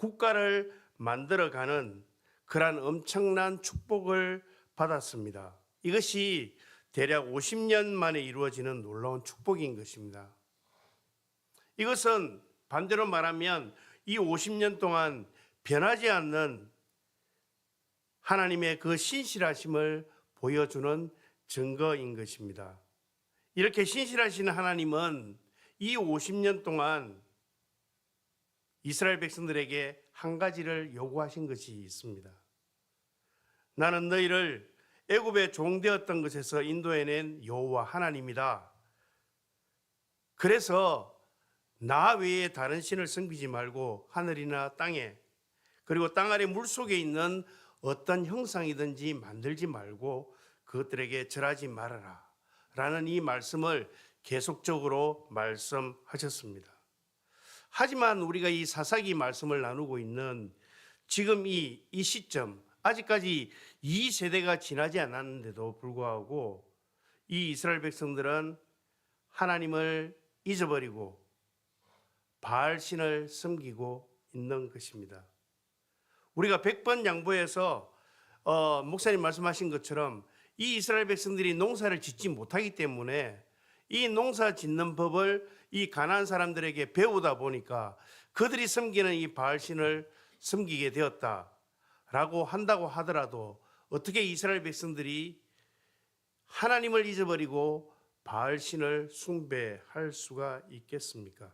국가를 만들어가는 그러한 엄청난 축복을 받았습니다. 이것이 대략 50년 만에 이루어지는 놀라운 축복인 것입니다. 이것은 반대로 말하면 이 50년 동안 변하지 않는 하나님의 그 신실하심을 보여주는 증거인 것입니다. 이렇게 신실하신 하나님은 이 50년 동안 이스라엘 백성들에게 한 가지를 요구하신 것이 있습니다. 나는 너희를 애굽에 종되었던 것에서 인도해낸 여호와 하나님이다. 그래서 나 외에 다른 신을 섬기지 말고 하늘이나 땅에 그리고 땅 아래 물 속에 있는 어떤 형상이든지 만들지 말고 그것들에게 절하지 말아라. 라는 이 말씀을 계속적으로 말씀하셨습니다. 하지만 우리가 이 사사기 말씀을 나누고 있는 지금 이, 이 시점, 아직까지 이 세대가 지나지 않았는데도 불구하고 이 이스라엘 백성들은 하나님을 잊어버리고 바알신을 섬기고 있는 것입니다. 우리가 100번 양보해서 어, 목사님 말씀하신 것처럼 이 이스라엘 백성들이 농사를 짓지 못하기 때문에 이 농사 짓는 법을 이 가나안 사람들에게 배우다 보니까 그들이 섬기는 이 바알신을 섬기게 되었다라고 한다고 하더라도 어떻게 이스라엘 백성들이 하나님을 잊어버리고 바알신을 숭배할 수가 있겠습니까?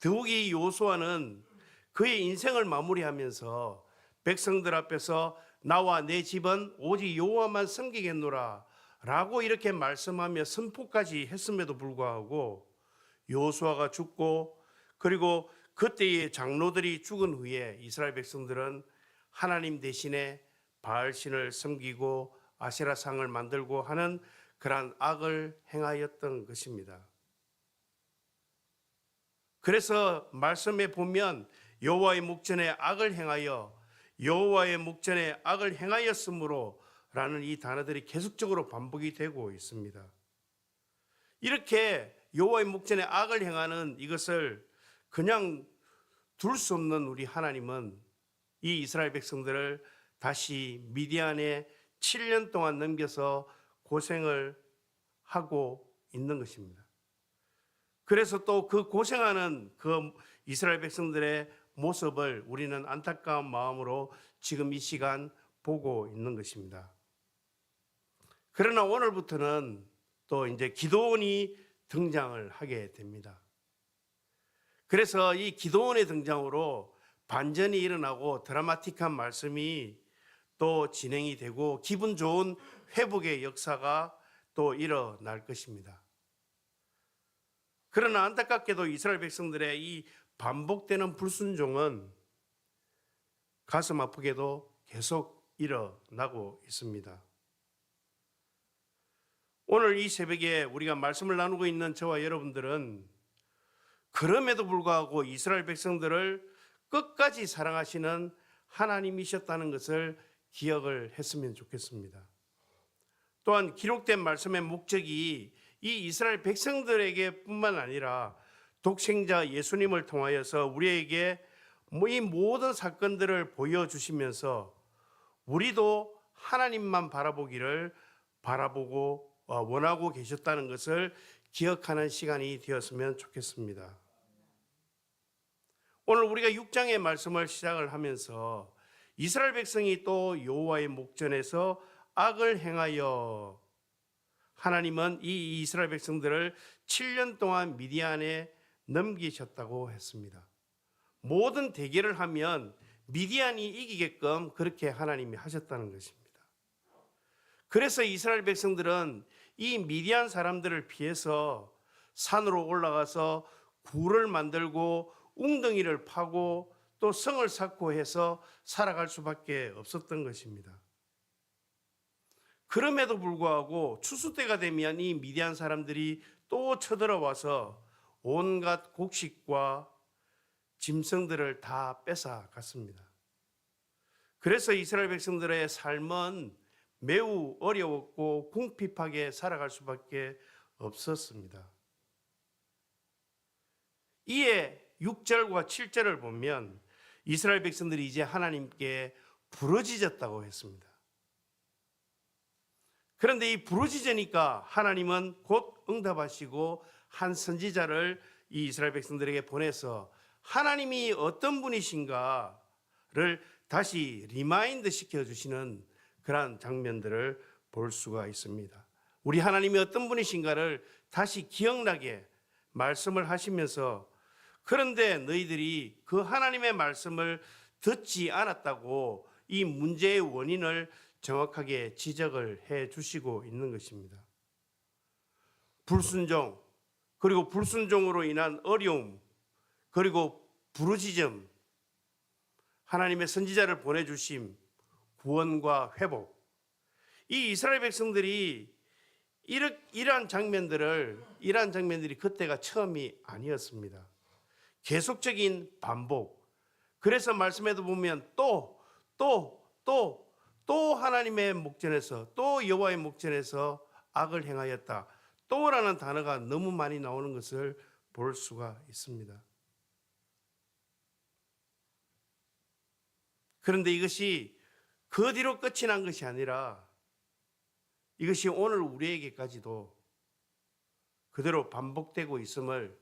더욱이 요수아는 그의 인생을 마무리하면서 백성들 앞에서 나와 내 집은 오직 여호와만 섬기겠노라 라고 이렇게 말씀하며 선포까지 했음에도 불구하고 요수아가 죽고 그리고 그때의 장로들이 죽은 후에 이스라엘 백성들은 하나님 대신에 바알신을 섬기고 아세라상을 만들고 하는 그러한 악을 행하였던 것입니다. 그래서 말씀에 보면 여호와의 목전에 악을 행하여 여호와의 목전에 악을 행하였으므로 라는 이 단어들이 계속적으로 반복이 되고 있습니다. 이렇게 여호와의 목전에 악을 행하는 이것을 그냥 둘 수 없는 우리 하나님은 이 이스라엘 백성들을 다시 미디안에 7년 동안 넘겨서 고생을 하고 있는 것입니다. 그래서 또 그 고생하는 그 이스라엘 백성들의 모습을 우리는 안타까운 마음으로 지금 이 시간 보고 있는 것입니다. 그러나 오늘부터는 또 이제 기도원이 등장을 하게 됩니다. 그래서 이 기도원의 등장으로 반전이 일어나고 드라마틱한 말씀이 또 진행이 되고 기분 좋은 회복의 역사가 또 일어날 것입니다. 그러나 안타깝게도 이스라엘 백성들의 이 반복되는 불순종은 가슴 아프게도 계속 일어나고 있습니다. 오늘 이 새벽에 우리가 말씀을 나누고 있는 저와 여러분들은 그럼에도 불구하고 이스라엘 백성들을 끝까지 사랑하시는 하나님이셨다는 것을 기억을 했으면 좋겠습니다. 또한 기록된 말씀의 목적이 이 이스라엘 백성들에게 뿐만 아니라 독생자 예수님을 통하여서 우리에게 뭐이 모든 사건들을 보여주시면서 우리도 하나님만 바라보기를 바라보고 어, 원하고 계셨다는 것을 기억하는 시간이 되었으면 좋겠습니다. 오늘 우리가 6장의 말씀을 시작을 하면서 이스라엘 백성이 또 여호와의 목전에서 악을 행하여 하나님은 이 이스라엘 백성들을 7년 동안 미디안에 넘기셨다고 했습니다. 모든 대결을 하면 미디안이 이기게끔 그렇게 하나님이 하셨다는 것입니다. 그래서 이스라엘 백성들은 이 미디안 사람들을 피해서 산으로 올라가서 굴을 만들고 웅덩이를 파고 또 성을 쌓고 해서 살아갈 수밖에 없었던 것입니다. 그럼에도 불구하고 추수 때가 되면 이 미디안 사람들이 또 쳐들어와서 온갖 곡식과 짐승들을 다 뺏어 갔습니다. 그래서 이스라엘 백성들의 삶은 매우 어려웠고 궁핍하게 살아갈 수밖에 없었습니다. 이에 6절과 7절을 보면 이스라엘 백성들이 이제 하나님께 부러지졌다고 했습니다. 그런데 이 부르짖으니까 하나님은 곧 응답하시고 한 선지자를 이 이스라엘 백성들에게 보내서 하나님이 어떤 분이신가를 다시 리마인드 시켜 주시는 그러한 장면들을 볼 수가 있습니다. 우리 하나님이 어떤 분이신가를 다시 기억나게 말씀을 하시면서 그런데 너희들이 그 하나님의 말씀을 듣지 않았다고 이 문제의 원인을 정확하게 지적을 해 주시고 있는 것입니다. 불순종, 그리고 불순종으로 인한 어려움, 그리고 부르짖음, 하나님의 선지자를 보내주심, 구원과 회복. 이 이스라엘 백성들이 이러, 이러한 장면들을, 이러한 장면들이 그때가 처음이 아니었습니다. 계속적인 반복. 그래서 말씀에도 보면 또, 또, 또, 또 하나님의 목전에서, 또 여호와의 목전에서 악을 행하였다. 또라는 단어가 너무 많이 나오는 것을 볼 수가 있습니다. 그런데 이것이 그 뒤로 끝이 난 것이 아니라 이것이 오늘 우리에게까지도 그대로 반복되고 있음을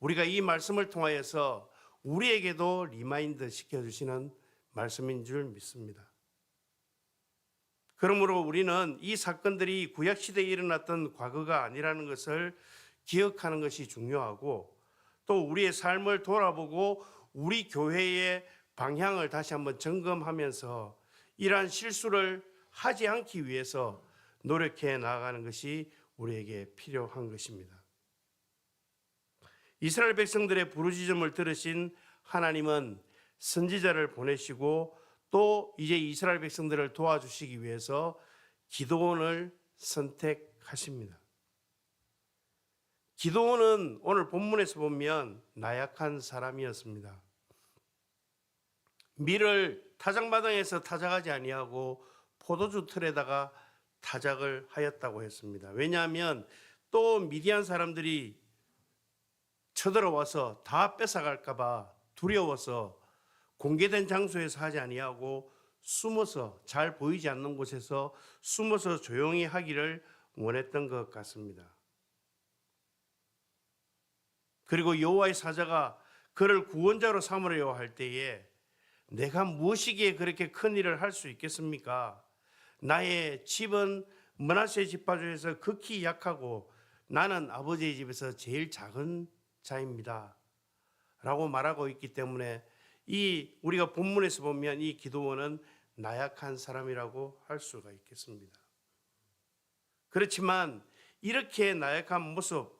우리가 이 말씀을 통하여서 우리에게도 리마인드 시켜주시는 말씀인 줄 믿습니다. 그러므로 우리는 이 사건들이 구약시대에 일어났던 과거가 아니라는 것을 기억하는 것이 중요하고 또 우리의 삶을 돌아보고 우리 교회의 방향을 다시 한번 점검하면서 이러한 실수를 하지 않기 위해서 노력해 나아가는 것이 우리에게 필요한 것입니다. 이스라엘 백성들의 부르짖음을 들으신 하나님은 선지자를 보내시고 또 이제 이스라엘 백성들을 도와주시기 위해서 기도원을 선택하십니다. 기도원은 오늘 본문에서 보면 나약한 사람이었습니다. 밀을 타작마당에서 타작하지 아니하고 포도주 틀에다가 타작을 하였다고 했습니다. 왜냐하면 또 미디안 사람들이 쳐들어와서 다 뺏어갈까봐 두려워서 공개된 장소에서 하지 아니하고 숨어서 잘 보이지 않는 곳에서 숨어서 조용히 하기를 원했던 것 같습니다. 그리고 여호와의 사자가 그를 구원자로 삼으려 할 때에 내가 무엇이기에 그렇게 큰 일을 할 수 있겠습니까? 나의 집은 문하세 집파 중에서 극히 약하고 나는 아버지의 집에서 제일 작은 자입니다. 라고 말하고 있기 때문에 이 우리가 본문에서 보면 이 기도원은 나약한 사람이라고 할 수가 있겠습니다. 그렇지만 이렇게 나약한 모습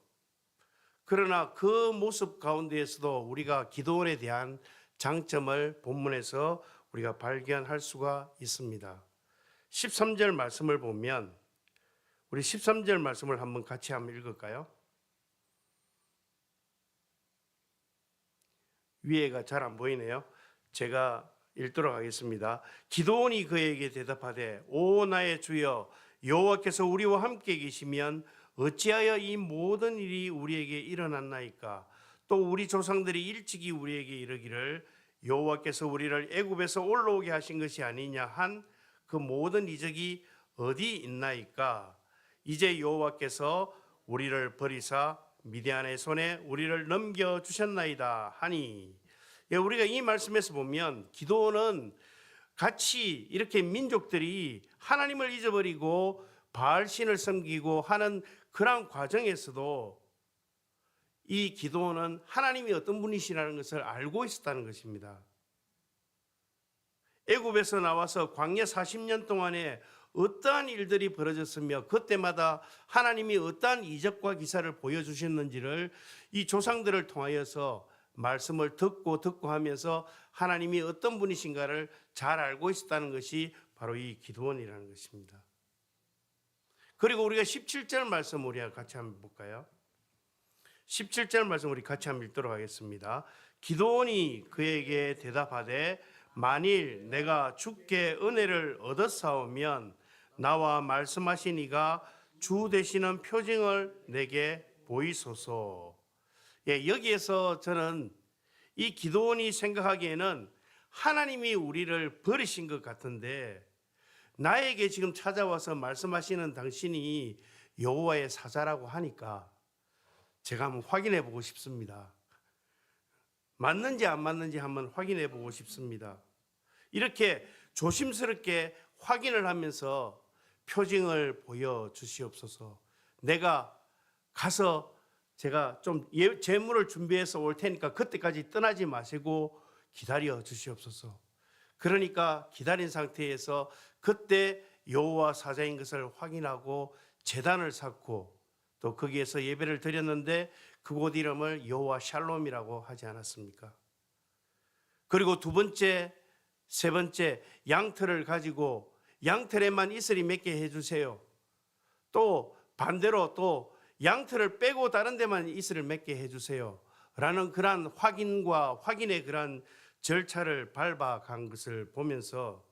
그러나 그 모습 가운데에서도 우리가 기도원에 대한 장점을 본문에서 우리가 발견할 수가 있습니다. 13절 말씀을 보면 우리 13절 말씀을 한번 같이 한번 읽을까요? 위에가 잘 안 보이네요. 제가 읽도록 하겠습니다. 기도원이 그에게 대답하되 오 나의 주여 여호와께서 우리와 함께 계시면 어찌하여 이 모든 일이 우리에게 일어났나이까 또 우리 조상들이 일찍이 우리에게 이르기를 여호와께서 우리를 애굽에서 올라오게 하신 것이 아니냐 한 그 모든 이적이 어디 있나이까? 이제 여호와께서 우리를 버리사 미디안의 손에 우리를 넘겨 주셨나이다 하니. 예, 우리가 이 말씀에서 보면 기도는 같이 이렇게 민족들이 하나님을 잊어버리고 바알 신을 섬기고 하는 그러한 과정에서도 이 기도는 하나님이 어떤 분이시라는 것을 알고 있었다는 것입니다. 애굽에서 나와서 광야 40년 동안에 어떠한 일들이 벌어졌으며 그때마다 하나님이 어떠한 이적과 기사를 보여주셨는지를 이 조상들을 통하여서 말씀을 듣고 듣고 하면서 하나님이 어떤 분이신가를 잘 알고 있었다는 것이 바로 이 기도원이라는 것입니다. 그리고 우리가 17절 말씀 우리가 같이 한번 볼까요? 17절 말씀 우리 같이 한번 읽도록 하겠습니다. 기도원이 그에게 대답하되 만일 내가 주께 은혜를 얻었사오면 나와 말씀하시니가 주 되시는 표징을 내게 보이소서. 예, 여기에서 저는 이 기도원이 생각하기에는 하나님이 우리를 버리신 것 같은데 나에게 지금 찾아와서 말씀하시는 당신이 여호와의 사자라고 하니까 제가 한번 확인해 보고 싶습니다. 맞는지 안 맞는지 한번 확인해 보고 싶습니다. 이렇게 조심스럽게 확인을 하면서 표징을 보여 주시옵소서. 내가 가서 제가 좀 예- 재물을 준비해서 올 테니까 그때까지 떠나지 마시고 기다려 주시옵소서. 그러니까 기다린 상태에서 그때 여호와 사자인 것을 확인하고 제단을 쌓고 또 거기에서 예배를 드렸는데 그곳 이름을 여호와 샬롬이라고 하지 않았습니까? 그리고 두 번째, 세 번째 양털을 가지고 양털에만 이슬이 맺게 해주세요. 또 반대로 또 양털을 빼고 다른 데만 이슬을 맺게 해주세요. 라는 그러한 확인과 확인의 그러한 절차를 밟아간 것을 보면서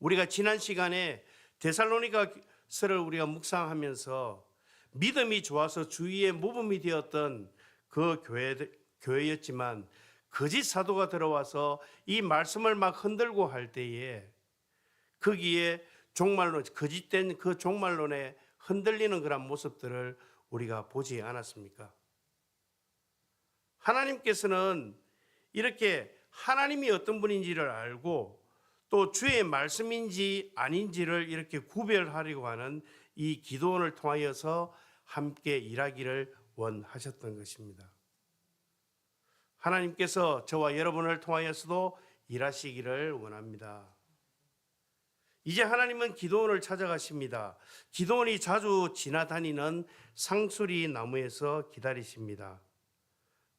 우리가 지난 시간에 데살로니가 서를 우리가 묵상하면서 믿음이 좋아서 주위에 모범이 되었던 그 교회, 교회였지만 거짓 사도가 들어와서 이 말씀을 막 흔들고 할 때에 거기에 종말론 거짓된 그 종말론에 흔들리는 그런 모습들을 우리가 보지 않았습니까? 하나님께서는 이렇게 하나님이 어떤 분인지를 알고 또 주의 말씀인지 아닌지를 이렇게 구별하려고 하는 이 기도원을 통하여서 함께 일하기를 원하셨던 것입니다. 하나님께서 저와 여러분을 통하여서도 일하시기를 원합니다. 이제 하나님은 기도원을 찾아가십니다. 기도원이 자주 지나다니는 상수리 나무에서 기다리십니다.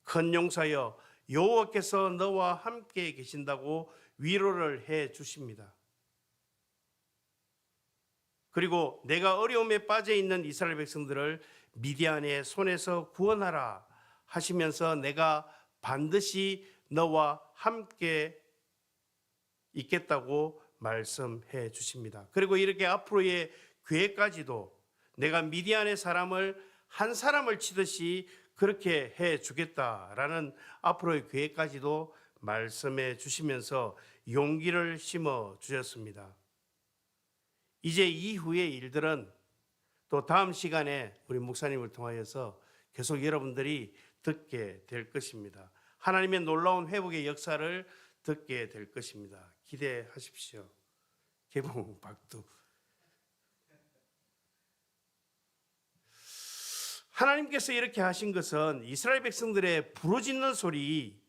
큰 용사여 여호와께서 너와 함께 계신다고 위로를 해 주십니다. 그리고 내가 어려움에 빠져 있는 이스라엘 백성들을 미디안의 손에서 구원하라 하시면서 내가 반드시 너와 함께 있겠다고 말씀해 주십니다. 그리고 이렇게 앞으로의 계획까지도 내가 미디안의 사람을 한 사람을 치듯이 그렇게 해 주겠다라는 앞으로의 계획까지도 말씀해 주시면서 용기를 심어 주셨습니다. 이제 이후의 일들은 또 다음 시간에 우리 목사님을 통하여서 계속 여러분들이 듣게 될 것입니다. 하나님의 놀라운 회복의 역사를 듣게 될 것입니다. 기대하십시오. 개봉 박두. 하나님께서 이렇게 하신 것은 이스라엘 백성들의 부르짖는 소리,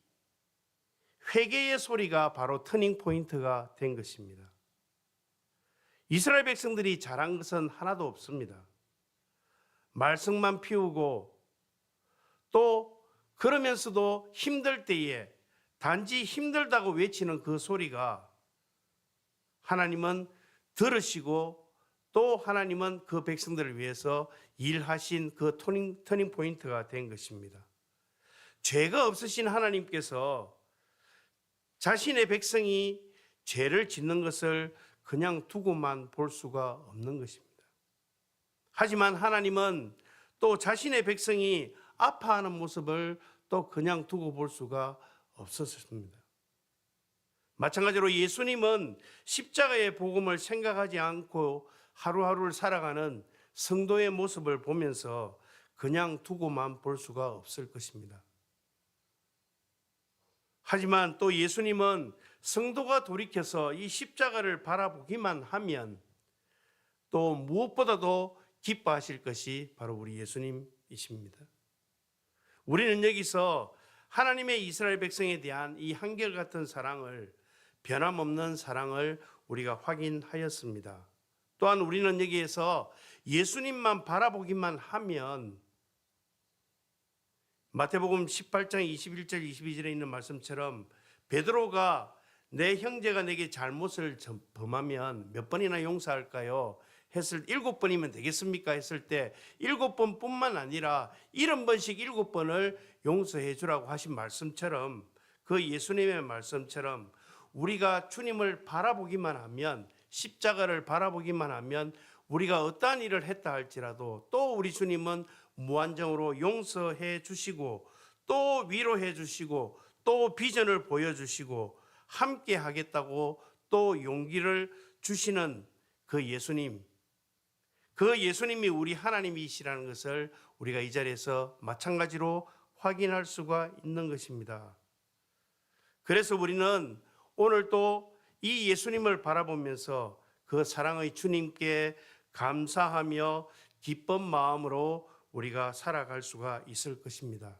회개의 소리가 바로 터닝 포인트가 된 것입니다. 이스라엘 백성들이 잘한 것은 하나도 없습니다. 말썽만 피우고 또 그러면서도 힘들 때에 단지 힘들다고 외치는 그 소리가 하나님은 들으시고 또 하나님은 그 백성들을 위해서 일하신 그 터닝, 터닝 포인트가 된 것입니다. 죄가 없으신 하나님께서 자신의 백성이 죄를 짓는 것을 그냥 두고만 볼 수가 없는 것입니다. 하지만 하나님은 또 자신의 백성이 아파하는 모습을 또 그냥 두고 볼 수가 없었습니다. 마찬가지로 예수님은 십자가의 복음을 생각하지 않고 하루하루를 살아가는 성도의 모습을 보면서 그냥 두고만 볼 수가 없을 것입니다. 하지만 또 예수님은 성도가 돌이켜서 이 십자가를 바라보기만 하면 또 무엇보다도 기뻐하실 것이 바로 우리 예수님이십니다. 우리는 여기서 하나님의 이스라엘 백성에 대한 이 한결같은 사랑을 변함없는 사랑을 우리가 확인하였습니다. 또한 우리는 여기에서 예수님만 바라보기만 하면 마태복음 18장 21절 22절에 있는 말씀처럼 베드로가 내 형제가 내게 잘못을 범하면 몇 번이나 용서할까요? 했을 일곱 번이면 되겠습니까? 했을 때 일곱 번뿐만 아니라 일흔 번씩 일곱 번을 용서해 주라고 하신 말씀처럼 그 예수님의 말씀처럼 우리가 주님을 바라보기만 하면 십자가를 바라보기만 하면 우리가 어떠한 일을 했다 할지라도 또 우리 주님은 무한정으로 용서해 주시고 또 위로해 주시고 또 비전을 보여주시고 함께 하겠다고 또 용기를 주시는 그 예수님, 그 예수님이 우리 하나님이시라는 것을 우리가 이 자리에서 마찬가지로 확인할 수가 있는 것입니다. 그래서 우리는 오늘 또이 예수님을 바라보면서 그 사랑의 주님께 감사하며 기쁜 마음으로 우리가 살아갈 수가 있을 것입니다.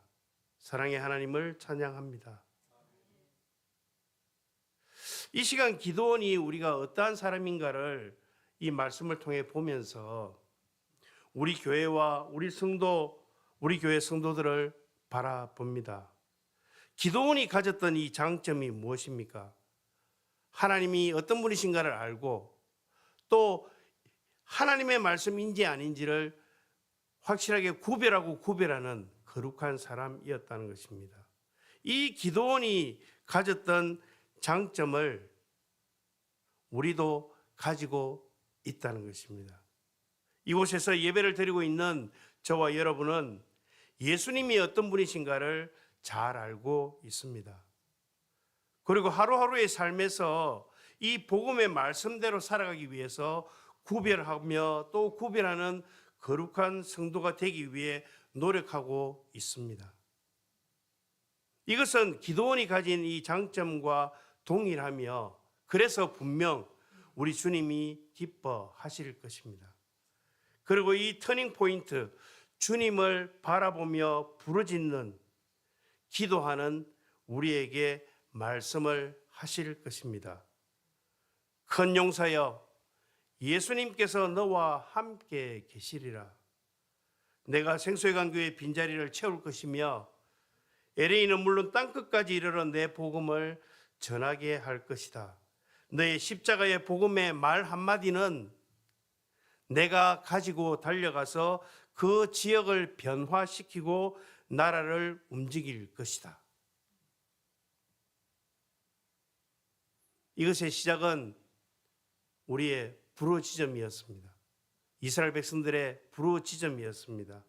사랑의 하나님을 찬양합니다. 이 시간 기도원이 우리가 어떠한 사람인가를 이 말씀을 통해 보면서 우리 교회와 우리 성도, 우리 교회 성도들을 바라봅니다. 기도원이 가졌던 이 장점이 무엇입니까? 하나님이 어떤 분이신가를 알고 또 하나님의 말씀인지 아닌지를 확실하게 구별하고 구별하는 거룩한 사람이었다는 것입니다. 이 기도원이 가졌던 장점을 우리도 가지고 있다는 것입니다. 이곳에서 예배를 드리고 있는 저와 여러분은 예수님이 어떤 분이신가를 잘 알고 있습니다. 그리고 하루하루의 삶에서 이 복음의 말씀대로 살아가기 위해서 구별하며 또 구별하는 거룩한 성도가 되기 위해 노력하고 있습니다. 이것은 기도원이 가진 이 장점과 동일하며 그래서 분명 우리 주님이 기뻐하실 것입니다. 그리고 이 터닝 포인트 주님을 바라보며 부르짖는 기도하는 우리에게 말씀을 하실 것입니다. 큰 용사여 예수님께서 너와 함께 계시리라. 내가 생수의관 교회 빈자리를 채울 것이며 LA는 물론 땅끝까지 이르러 내 복음을 전하게 할 것이다. 너의 십자가의 복음의 말 한마디는 내가 가지고 달려가서 그 지역을 변화시키고 나라를 움직일 것이다. 이것의 시작은 우리의 불호 지점이었습니다. 이스라엘 백성들의 불호 지점이었습니다.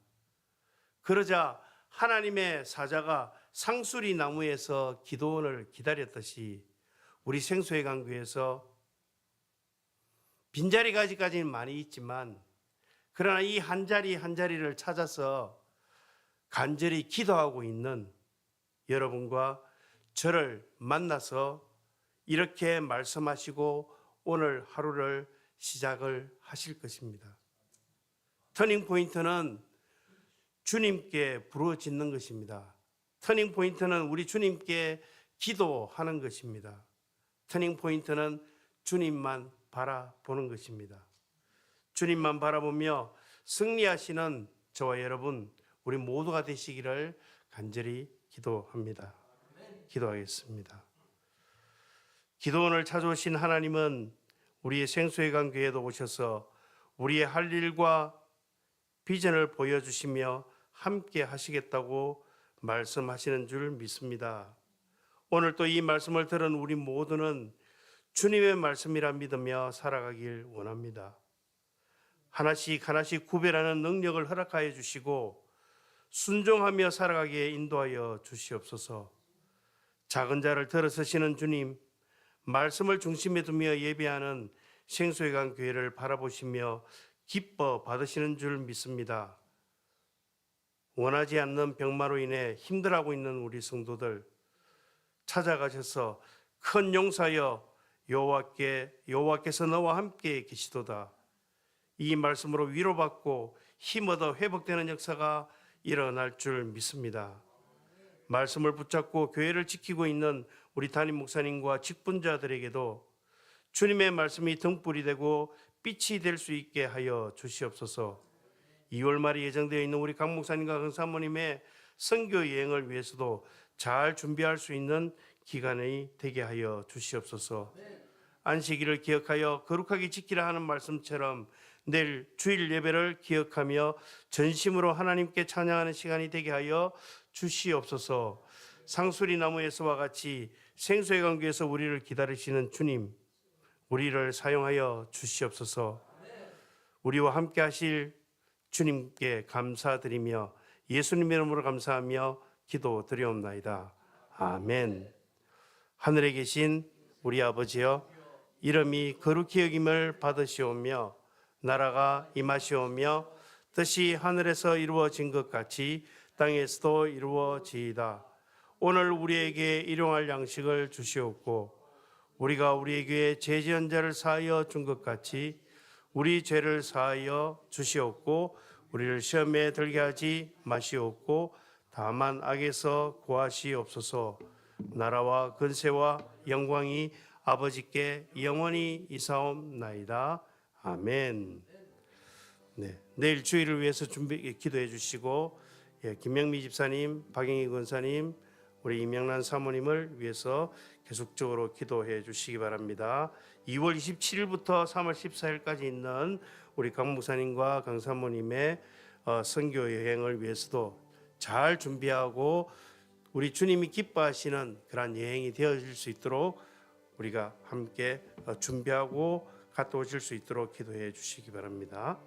그러자 하나님의 사자가 상수리 나무에서 기도원을 기다렸듯이 우리 생수의 강교에서 빈자리 가지까지는 많이 있지만 그러나 이 한 자리 한 자리를 찾아서 간절히 기도하고 있는 여러분과 저를 만나서 이렇게 말씀하시고 오늘 하루를 시작을 하실 것입니다. 터닝 포인트는 주님께 부르짖는 것입니다. 터닝 포인트는 우리 주님께 기도하는 것입니다. 터닝 포인트는 주님만 바라보는 것입니다. 주님만 바라보며 승리하시는 저와 여러분, 우리 모두가 되시기를 간절히 기도합니다. 기도하겠습니다. 기도원을 찾아오신 하나님은 우리의 생수의 관계에도 오셔서 우리의 할 일과 비전을 보여주시며 함께 하시겠다고 말씀하시는 줄 믿습니다. 오늘 또 이 말씀을 들은 우리 모두는 주님의 말씀이라 믿으며 살아가길 원합니다. 하나씩 하나씩 구별하는 능력을 허락하여 주시고 순종하며 살아가기에 인도하여 주시옵소서. 작은 자를 들어서시는 주님, 말씀을 중심에 두며 예배하는 생수의강 교회를 바라보시며 기뻐 받으시는 줄 믿습니다. 원하지 않는 병마로 인해 힘들어하고 있는 우리 성도들 찾아가셔서 큰 용사여 여호와께 여호와께서 너와 함께 계시도다. 이 말씀으로 위로받고 힘 얻어 회복되는 역사가 일어날 줄 믿습니다. 말씀을 붙잡고 교회를 지키고 있는 우리 담임 목사님과 직분자들에게도 주님의 말씀이 등불이 되고 빛이 될 수 있게 하여 주시옵소서. 2월 말에 예정되어 있는 우리 강 목사님과 강 사모님의 선교 여행을 위해서도 잘 준비할 수 있는 기간이 되게 하여 주시옵소서. 안식일을 기억하여 거룩하게 지키라 하는 말씀처럼 내일 주일 예배를 기억하며 전심으로 하나님께 찬양하는 시간이 되게 하여 주시옵소서. 상수리 나무에서와 같이 생수의 관계에서 우리를 기다리시는 주님, 우리를 사용하여 주시옵소서. 우리와 함께 하실 주님께 감사드리며 예수님의 이름으로 감사하며 기도 드리옵나이다. 아멘. 하늘에 계신 우리 아버지여 이름이 거룩히 여김을 받으시오며 나라가 임하시오며 뜻이 하늘에서 이루어진 것 같이 땅에서도 이루어지이다. 오늘 우리에게 일용할 양식을 주시옵고 우리가 우리에게 죄지은 자를 사하여 준 것 같이 우리 죄를 사하여 주시옵고 우리를 시험에 들게 하지 마시옵고 다만 악에서 구하시옵소서 나라와 근세와 영광이 아버지께 영원히 이사옵나이다 아멘. 네, 내일 주일을 위해서 준비 기도해 주시고 예, 김명미 집사님, 박영희 권사님, 우리 임영란 사모님을 위해서 계속적으로 기도해 주시기 바랍니다. 2월 27일부터 3월 14일까지 있는 우리 강 목사님과 강 사모님의 어, 선교 여행을 위해서도 잘 준비하고 우리 주님이 기뻐하시는 그러한 여행이 되어질 수 있도록 우리가 함께 어, 준비하고 갔다 오실 수 있도록 기도해 주시기 바랍니다.